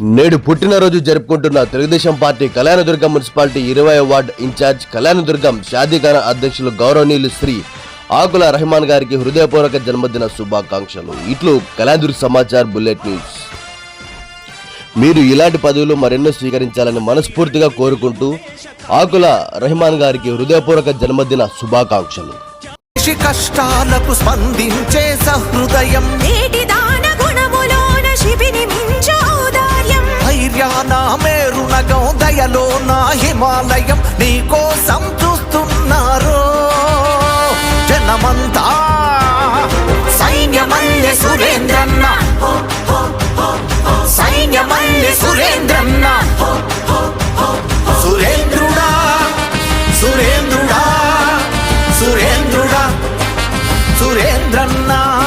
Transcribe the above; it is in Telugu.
నేడు పుట్టినరోజు జరుపుకుంటున్న తెలుగుదేశం పార్టీ కళ్యాణదుర్గం మున్సిపాలిటీ ఇరవై వార్డ్ ఇన్ఛార్జ్ కళ్యాణదుర్గం షాదీఖానా అధ్యక్షులు గౌరవనీయులు శ్రీ ఆకుల రెహమాన్ గారికి హృదయపూర్వక జన్మదిన శుభాకాంక్షలు. ఇట్లు కళ్యాణదుర్గ సమాచార్ బుల్లెట్ న్యూస్. మీరు ఇలాంటి పదవులు మరెన్నో స్వీకరించాలని మనస్ఫూర్తిగా కోరుకుంటూ ఆకుల రెహమాన్ గారికి హృదయపూర్వక జన్మదిన శుభాకాంక్షలు. కష్టాలకు స్పందించే సహృదయ స్వర్గం దయలో నా హిమాలయం నీకోసం చూస్తున్నారు జనమంతా సైన్యమల్లె సురేంద్రన్న. సైన్యమల్లె సురేంద్రన్న. సురేంద్రుడా సురేంద్రుడా సురేంద్రుడా సురేంద్రన్నా.